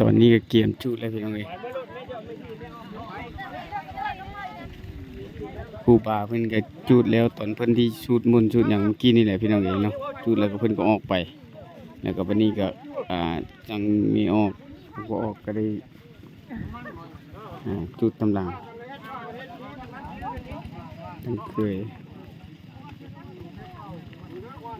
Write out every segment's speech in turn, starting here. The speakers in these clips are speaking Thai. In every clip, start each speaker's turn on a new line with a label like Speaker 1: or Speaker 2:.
Speaker 1: ตอนนี้ก็เกียมจุแล้วพี่น้องเอ้ยผู้ป่าเพิ่นก็จุดแล้วตอนเพิ่นที่ชุดมุนชุดอย่างเมื่อกี้นี่แหละพี่น้องเอ้ยเนาะจุดแล้วก็เพิ่นก็ออกไป แล้วก็บัดนี้ก็อ่าจังมีออกก็ออกก็ได้จุดตำลังทั้งเคย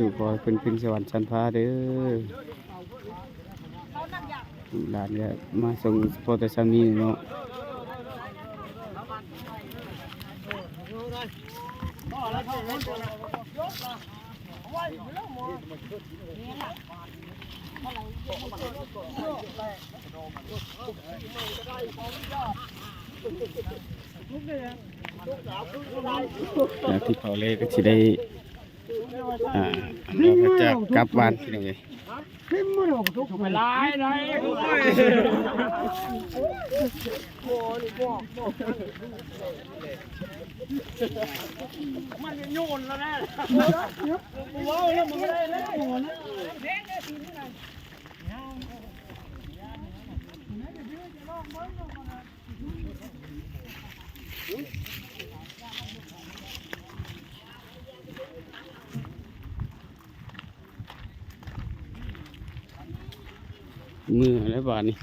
Speaker 1: ถือขอให้เพิ่นขึ้นสวรรค์ชั้นฟ้าเด้อหลานเนี่ยมาส่งพอแต่ซ้ำนี้เนาะแล้วที่เขาเล่ก็สิได้ อ่าเราก็จะกลับบ้านพี่น้องเอ้ย
Speaker 2: ลายลายมันโยนแล้วนะว้าวแล้วมึงไม่ได้แล้ว
Speaker 1: มือแล้วบาดนี้